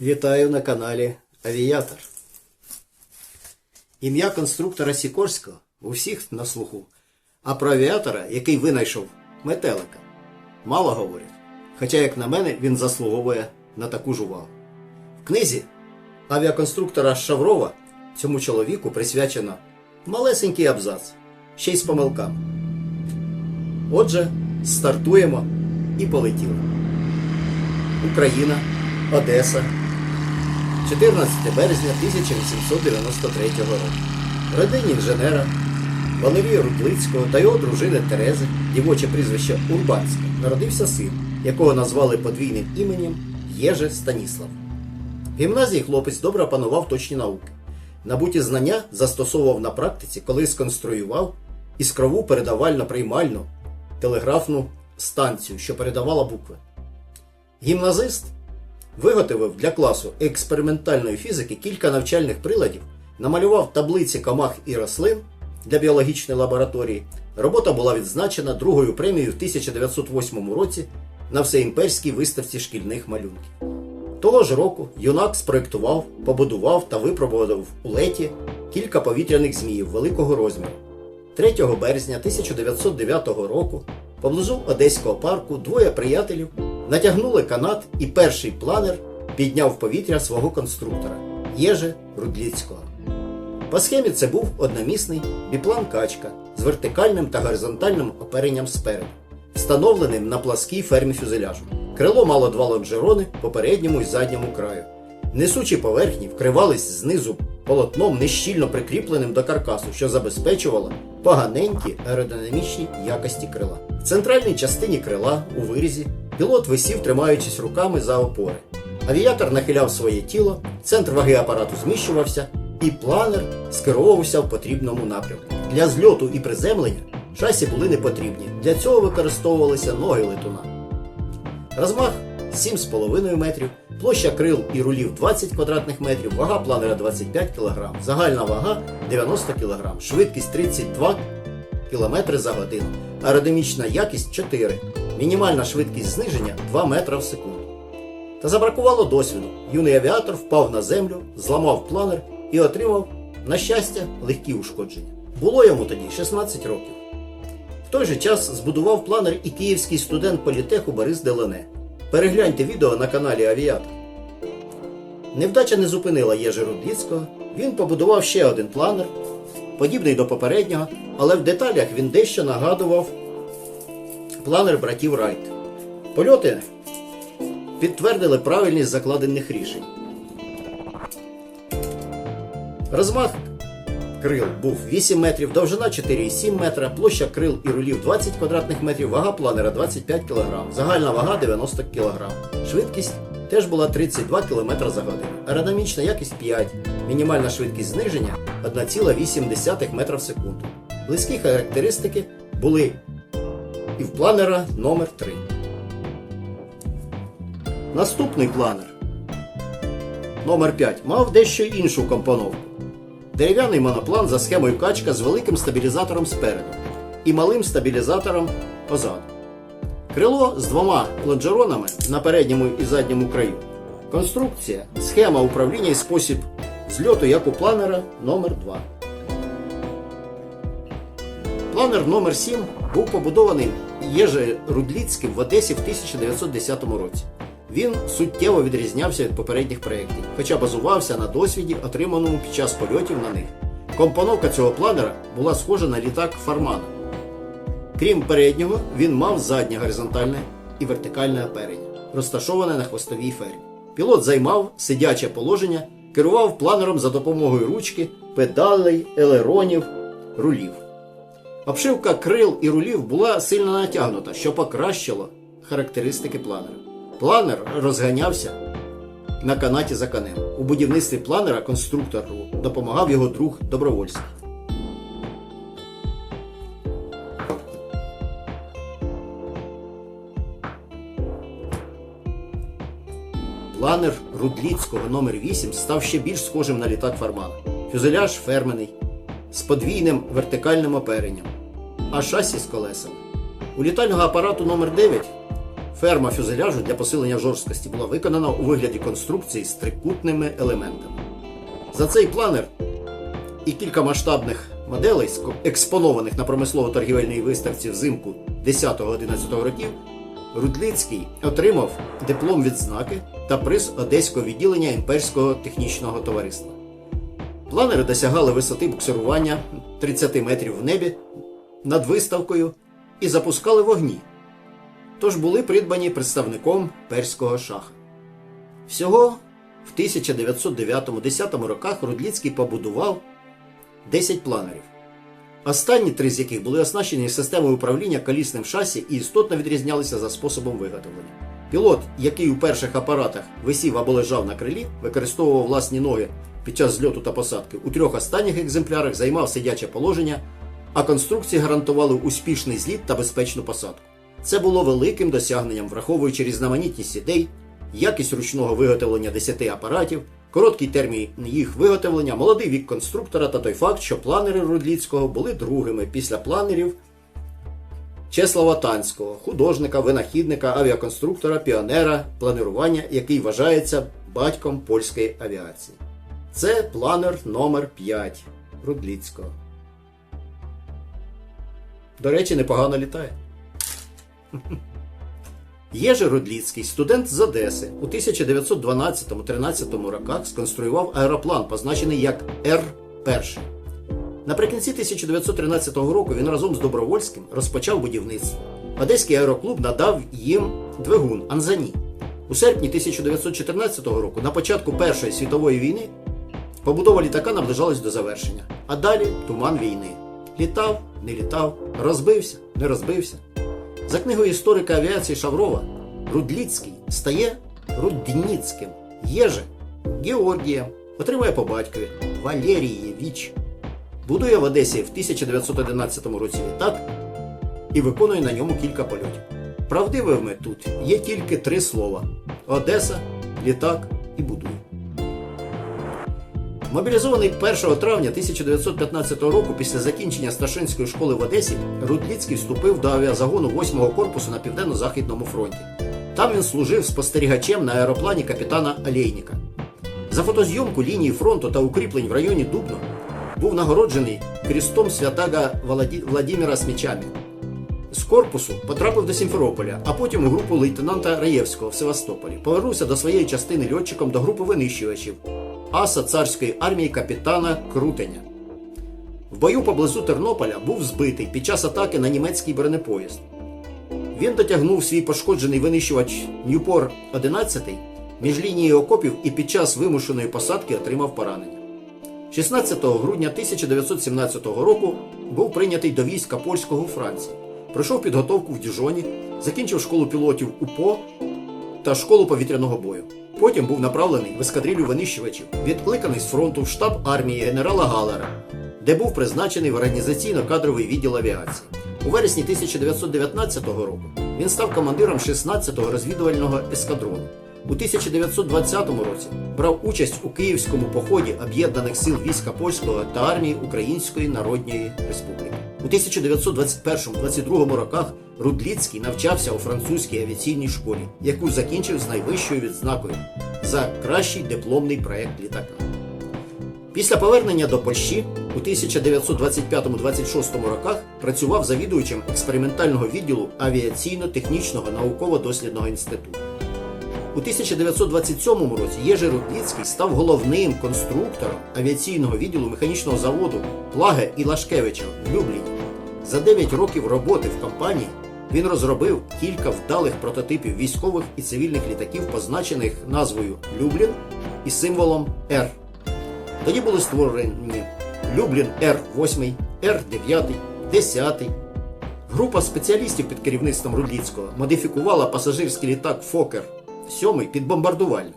Вітаю на каналі Авіатор. Ім'я конструктора Сікорського у всіх на слуху, а про авіатора, який винайшов метелика, мало говорять. Хоча, як на мене, він заслуговує на таку ж увагу. В книзі авіаконструктора Шаврова цьому чоловіку присвячено малесенький абзац, ще й з помилками. Отже, стартуємо і полетіли. Україна, Одеса, 14 березня 1893 року. Родині інженера Валерія Рудлицького та його дружини Терези, дівоче прізвище Урбанська, народився син, якого назвали подвійним іменем Єже Станіслав. В гімназії хлопець добре опанував точні науки. Набуті знання застосовував на практиці, коли сконструював іскрову передавально-приймальну телеграфну станцію, що передавала букви. Гімназист виготовив для класу експериментальної фізики кілька навчальних приладів, намалював таблиці комах і рослин для біологічної лабораторії. Робота була відзначена другою премією в 1908 році на всеімперській виставці шкільних малюнків. Того ж року юнак спроєктував, побудував та випробував у леті кілька повітряних зміїв великого розміру. 3 березня 1909 року поблизу Одеського парку двоє приятелів натягнули канат і перший планер підняв в повітря свого конструктора Єже Рудліцького. По схемі це був одномісний біплан качка з вертикальним та горизонтальним оперенням спереду, встановленим на пласкій фермі фюзеляжу. Крило мало два лонжерони по передньому і задньому краю. Несучі поверхні вкривались знизу полотном нещільно прикріпленим до каркасу, що забезпечувало поганенькі аеродинамічні якості крила. В центральній частині крила у вирізі пілот висів, тримаючись руками за опори. Авіатор нахиляв своє тіло, центр ваги апарату зміщувався, і планер скеровувався в потрібному напрямку. Для зльоту і приземлення шасі були не потрібні. Для цього використовувалися ноги летуна. Розмах 7,5 метрів, площа крил і рулів 20 квадратних метрів, вага планера 25 кг, загальна вага 90 кг, швидкість 32 км за годину, аеродинамічна якість 4, мінімальна швидкість зниження 2 метра в секунду. Та забракувало досвіду. Юний авіатор впав на землю, зламав планер і отримав, на щастя, легкі ушкодження. Було йому тоді 16 років. В той же час збудував планер і київський студент політеху Борис Делене. Перегляньте відео на каналі Авіатор. Невдача не зупинила Єжи Рудліцького. Він побудував ще один планер, подібний до попереднього, але в деталях він дещо нагадував планер братів Райт. Польоти підтвердили правильність закладених рішень. Розмах крил був 8 метрів, довжина 4,7 метра, площа крил і рулів 20 квадратних метрів, вага планера 25 кг, загальна вага 90 кг. Швидкість теж була 32 км за годину. Аеродинамічна якість 5, мінімальна швидкість зниження 1,8 метра в секунду. Близькі характеристики були і в планера номер 3 Наступний планер номер 5 мав дещо іншу компоновку. Дерев'яний моноплан за схемою качка з великим стабілізатором спереду і малим стабілізатором позаду. Крило з двома лонжеронами на передньому і задньому краю. Конструкція, схема управління і спосіб зльоту як у планера номер 2 Планер номер 7 був побудований Єже Рудліцьким в Одесі в 1910 році. Він суттєво відрізнявся від попередніх проєктів, хоча базувався на досвіді, отриманому під час польотів на них. Компоновка цього планера була схожа на літак Фармана. Крім переднього, він мав заднє горизонтальне і вертикальне оперення, розташоване на хвостовій фермі. Пілот займав сидяче положення, керував планером за допомогою ручки, педалей, елеронів, рулів. Обшивка крил і рулів була сильно натягнута, що покращило характеристики планера. Планер розганявся на канаті за конем. У будівництві планера конструктору допомагав його друг Добровольський. Планер Рудліцького номер 8 став ще більш схожим на літак Фармана. Фюзеляж фермений, з подвійним вертикальним оперенням, а шасі з колесами. У літального апарату номер 9 Ферма фюзеляжу для посилення жорсткості була виконана у вигляді конструкції з трикутними елементами. За цей планер і кілька масштабних моделей, експонованих на промислово-торгівельній виставці взимку 10-11 років, Рудлицький отримав диплом відзнаки та приз Одеського відділення імперського технічного товариства. Планери досягали висоти буксирування 30 метрів в небі над виставкою і запускали вогні. Тож були придбані представником перського шаха. Всього в 1909-10 роках Рудліцький побудував 10 планерів. Останні три з яких були оснащені системою управління колісним шасі і істотно відрізнялися за способом виготовлення. Пілот, який у перших апаратах висів або лежав на крилі, використовував власні ноги під час зльоту та посадки, у трьох останніх екземплярах займав сидяче положення, а конструкції гарантували успішний зліт та безпечну посадку. Це було великим досягненням, враховуючи різноманітність ідей, якість ручного виготовлення 10 апаратів, короткий термін їх виготовлення, молодий вік конструктора та той факт, що планери Рудліцького були другими після планерів Чеслава Танського, художника, винахідника, авіаконструктора, піонера, планирування, який вважається батьком польської авіації. Це планер номер 5 Рудліцького. До речі, непогано літає. Єжи Рудліцький, студент з Одеси, у 1912-13 роках сконструював аероплан, позначений як Р-1. Наприкінці 1913 року він разом з Добровольським розпочав будівництво. Одеський аероклуб надав їм двигун Анзані. У серпні 1914 року, на початку Першої світової війни, побудова літака наближалась до завершення. А далі туман війни. Літав, не літав, розбився, не розбився. За книгою історика авіації Шаврова, Рудліцький стає Рудніцьким, Єже Георгієм, отримує по батькові Валерієвіч. Будує в Одесі в 1911 році літак і виконує на ньому кілька польотів. Правдивими тут є тільки три слова: Одеса, літак і будує. Мобілізований 1 травня 1915 року після закінчення Сташинської школи в Одесі, Рудліцький вступив до авіазагону 8-го корпусу на південно-західному фронті. Там він служив спостерігачем на аероплані капітана Олейніка. За фотозйомку лінії фронту та укріплень в районі Дубно був нагороджений крістом святага Владі- Владимира з мечами. З корпусу потрапив до Сімферополя, а потім у групу лейтенанта Раєвського в Севастополі. Повернувся до своєї частини льотчиком до групи винищувачів аса царської армії капітана Крутеня. В бою поблизу Тернополя був збитий під час атаки на німецький бронепоїзд. Він дотягнув свій пошкоджений винищувач Ньюпор 11 між лінією окопів і під час вимушеної посадки отримав поранення. 16 грудня 1917 року був прийнятий до війська польського у Франції. Пройшов підготовку в Діжоні, закінчив школу пілотів УПО та школу повітряного бою. Потім був направлений в ескадрилю винищувачів, відкликаний з фронту в штаб армії генерала Галера, де був призначений в організаційно-кадровий відділ авіації. У вересні 1919 року він став командиром 16-го розвідувального ескадрону. У 1920 році брав участь у Київському поході об'єднаних сил війська польського та армії Української Народної Республіки. У 1921-22 роках Рудліцький навчався у французькій авіаційній школі, яку закінчив з найвищою відзнакою за кращий дипломний проект літака. Після повернення до Польщі у 1925-26 роках працював завідувачем експериментального відділу авіаційно-технічного науково-дослідного інституту. У 1927 році Єжи Рудніцький став головним конструктором авіаційного відділу механічного заводу Плаге і Лашкевича в Любліні. За 9 років роботи в компанії він розробив кілька вдалих прототипів військових і цивільних літаків, позначених назвою Люблін і символом Р. Тоді були створені Люблін Р-8, Р-9, 10. Група спеціалістів під керівництвом Рудліцького модифікувала пасажирський літак Фокер 7 під бомбардувальник.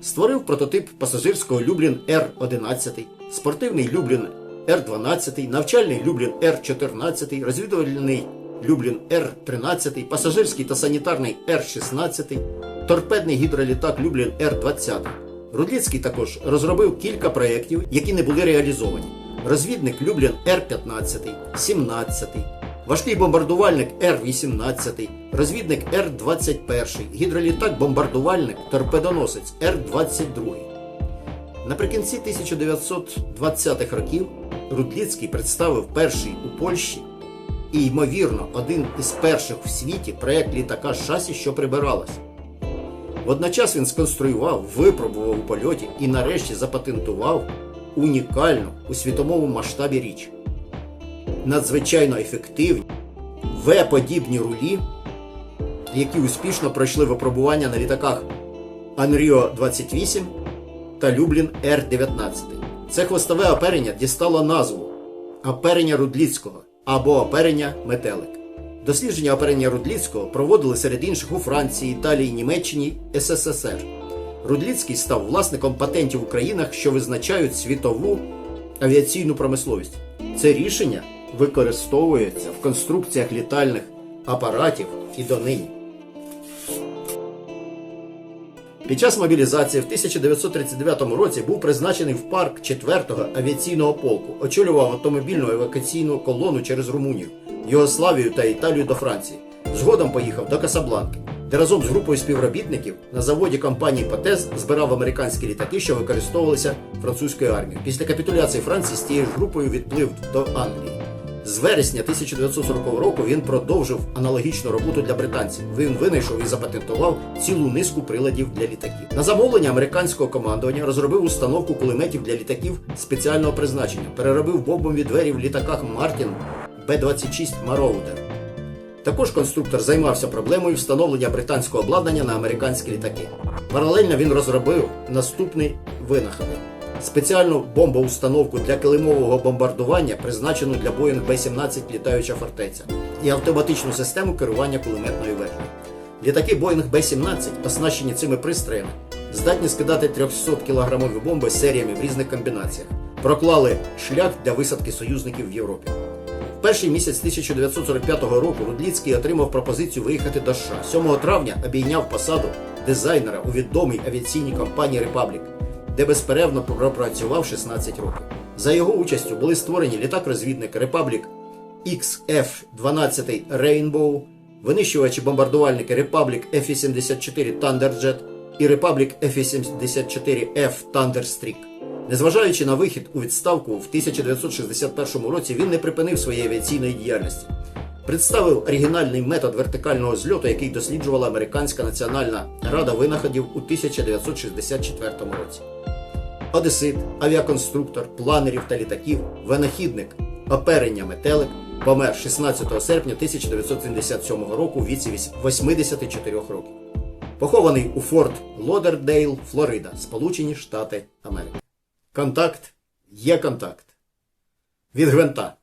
Створив прототип пасажирського Люблін Р-11, спортивний Люблін Р-12, навчальний Люблін Р-14, розвідувальний Люблін Р-13, пасажирський та санітарний Р-16, торпедний гідролітак Люблін Р-20. Рудліцький також розробив кілька проєктів, які не були реалізовані. Розвідник Люблін Р-15, 17, важкий бомбардувальник Р-18, розвідник Р-21, гідролітак-бомбардувальник, торпедоносець Р-22. Наприкінці 1920-х років Рудліцький представив перший у Польщі і, ймовірно, один із перших в світі проект літака шасі, що прибиралось. Водночас він сконструював, випробував у польоті і нарешті запатентував унікальну у світовому масштабі річ. Надзвичайно ефективні В-подібні рулі, які успішно пройшли випробування на літаках Анріо 28 та Люблін Р-19. Це хвостове оперення дістало назву оперення Рудліцького або оперення Метелик. Дослідження оперення Рудліцького проводили серед інших у Франції, Італії, Німеччині, СССР. Рудліцький став власником патентів у країнах, що визначають світову авіаційну промисловість. Це рішення використовується в конструкціях літальних апаратів і донині. Під час мобілізації в 1939 році був призначений в парк 4-го авіаційного полку, очолював автомобільну евакуаційну колону через Румунію, Югославію та Італію до Франції. Згодом поїхав до Касабланки, де разом з групою співробітників на заводі компанії Патез збирав американські літаки, що використовувалися французькою армією. Після капітуляції Франції з тією ж групою відплив до Англії. З вересня 1940 року він продовжив аналогічну роботу для британців. Він винайшов і запатентував цілу низку приладів для літаків. На замовлення американського командування розробив установку кулеметів для літаків спеціального призначення, переробив бомбові двері в літаках Мартін Б-26 Мароудер. Також конструктор займався проблемою встановлення британського обладнання на американські літаки. Паралельно він розробив наступний винахід. Спеціальну бомбоустановку для килимового бомбардування, призначену для Boeing B-17 літаюча фортеця, і автоматичну систему керування кулеметною вежею. Літаки Boeing B-17, оснащені цими пристроями, здатні скидати 300 кілограмові бомби серіями в різних комбінаціях, проклали шлях для висадки союзників в Європі. В перший місяць 1945 року Рудліцький отримав пропозицію виїхати до США. 7 травня обійняв посаду дизайнера у відомій авіаційній компанії Republic, де безперервно пропрацював 16 років. За його участю були створені літак-розвідник Republic XF-12 Rainbow, винищувачі бомбардувальники Republic F-84 Thunderjet і Republic F-84F Thunderstreak. Незважаючи на вихід у відставку в 1961 році, він не припинив своєї авіаційної діяльності. Представив оригінальний метод вертикального зльоту, який досліджувала Американська національна рада винаходів у 1964 році. Одесит, авіаконструктор, планерів та літаків, винахідник, оперення метелик помер 16 серпня 1977 року у віці 84 років. Похований у Форт Лодердейл, Флорида, Сполучені Штати Америки. Контакт є контакт. Від гвинта.